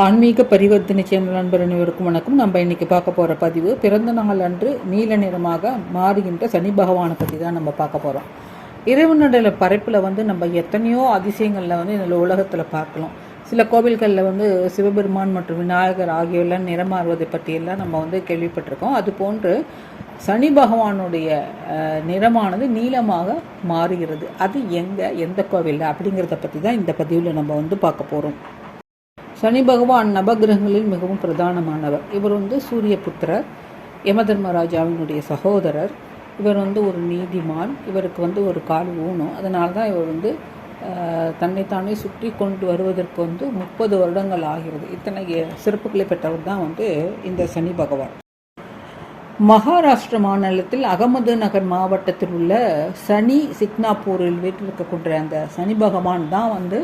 ஆன்மீக பரிவர்த்தனை சேனல் நண்பர் அனைவருக்கும் வணக்கம். நம்ம இன்னைக்கு பார்க்க போகிற பதிவு பிறந்த நாள் அன்று நீல நிறமாக மாறுகின்ற சனி பகவானை பற்றி தான் நம்ம பார்க்க போகிறோம் இறைவனுடைய பரப்பில் வந்து நம்ம எத்தனையோ அதிசயங்களில் வந்து இந்த உலகத்தில் பார்க்கலாம். சில கோவில்களில் வந்து சிவபெருமான் மற்றும் விநாயகர் ஆகியோரெல்லாம் நிறமாறுவதை பற்றியெல்லாம் நம்ம வந்து கேள்விப்பட்டிருக்கோம். அது போன்று சனி பகவானுடைய நிறமானது நீளமாக மாறுகிறது. அது எங்கே எந்த கோவிலில் அப்படிங்கிறத பற்றி தான் இந்த பதிவில் நம்ம வந்து பார்க்க போகிறோம் சனி பகவான் நவகிரகங்களில் மிகவும் பிரதானமானவர். இவர் வந்து சூரிய புத்திரர் யமதர்மராஜாவினுடைய சகோதரர். இவர் வந்து ஒரு நீதிமான். இவருக்கு வந்து ஒரு கால் ஊனும் அதனால தான் இவர் வந்து தன்னைத்தானே சுற்றி கொண்டு வருவதற்கு வந்து முப்பது வருடங்கள் ஆகிறது. இத்தனை சிறப்புகளை பெற்றவர் தான் வந்து இந்த சனி பகவான். மகாராஷ்டிர மாநிலத்தில் அகமது நகர் மாவட்டத்தில் உள்ள சனி சிக்னாப்பூரில் வீட்டிருக்கக்கூடிய அந்த சனி பகவான் தான் வந்து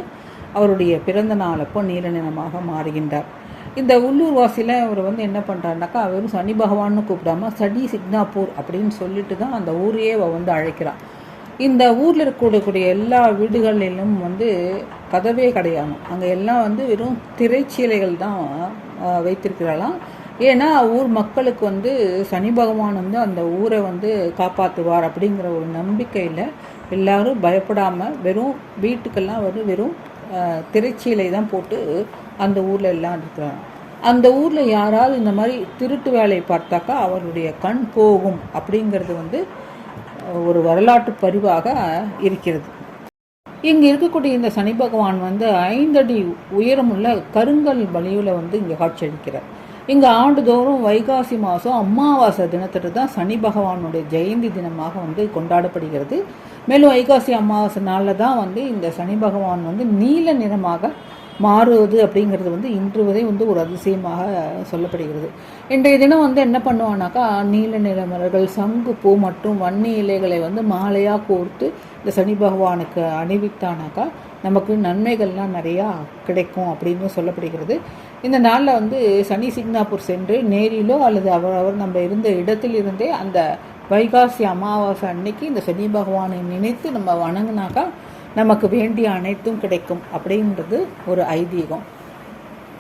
அவருடைய பிறந்த நாள் அப்போ நீல நிறமாக மாறுகின்றார். இந்த உள்ளூர் வாசியில் அவர் வந்து என்ன பண்ணுறாருனாக்கா வெறும் சனி பகவான்னு கூப்பிடாம சனி சிக்னாப்பூர் அப்படின்னு சொல்லிட்டு தான் அந்த ஊரையே அவ வந்து அழைக்கிறான். இந்த ஊரில் இருக்கக்கூடிய எல்லா வீடுகளிலும் வந்து கதவே கிடையாது. அங்கே எல்லாம் வந்து வெறும் திரைச்சீலைகள் தான் வைத்திருக்கிறாளாம். ஏன்னா ஊர் மக்களுக்கு வந்து சனி பகவான் வந்து அந்த ஊரை வந்து காப்பாற்றுவார் அப்படிங்கிற ஒரு நம்பிக்கையில் எல்லாரும் பயப்படாமல் வெறும் வீட்டுக்கெல்லாம் வந்து வெறும் ஆஹ், திரைச்சீலை தான் போட்டு அந்த ஊரில் எல்லாம் இருக்கிறாங்க. அந்த ஊரில் யாராவது இந்த மாதிரி திருட்டு வேலையை பார்த்தாக்கா அவருடைய கண் போகும் அப்படிங்கிறது வந்து ஒரு வரலாற்று பதிவாக இருக்கிறது. இங்கே இருக்கக்கூடிய இந்த சனி பகவான் வந்து ஐந்தடி உயரமுள்ள கருங்கல் வலியில் வந்து இங்கே காட்சியளிக்கிறார் இங்கே ஆண்டுதோறும் வைகாசி மாதம் அமாவாசை தினத்திட்டு தான் சனி பகவானுடைய ஜெயந்தி தினமாக வந்து கொண்டாடப்படுகிறது. மேலும் வைகாசி அமாவாசை நாளில் தான் வந்து இந்த சனி பகவான் வந்து நீல நிறமாக மாறுவது அப்படிங்கிறது வந்து இன்று வரை வந்து ஒரு அதிசயமாக சொல்லப்படுகிறது. இன்றைய தினம் வந்து என்ன பண்ணுவானாக்கா நீல நிற மலர்கள் சங்கு பூ மற்றும் வன்னி இலைகளை வந்து மாலையாக கோர்த்து இந்த சனி பகவானுக்கு அணிவித்தானாக்கா நமக்கு நன்மைகள்லாம் நிறையா கிடைக்கும் அப்படின்னு சொல்லப்படுகிறது. இந்த நாளில் வந்து சனி சிக்னாப்பூர் சென்று நேரிலோ அல்லது அவர் அவர் நம்ம இருந்த இடத்திலிருந்தே அந்த வைகாசி அமாவாசை அன்னைக்கு இந்த சனி பகவானை நினைத்து நம்ம வணங்கினாக்கா நமக்கு வேண்டிய அனைத்தும் கிடைக்கும் அப்படின்றது ஒரு ஐதீகம்.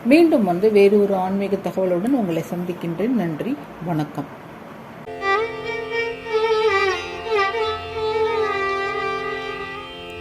மீண்டும் வந்து வேறு ஒரு ஆன்மீக தகவலுடன் உங்களை சந்திக்கின்றேன். நன்றி. வணக்கம்.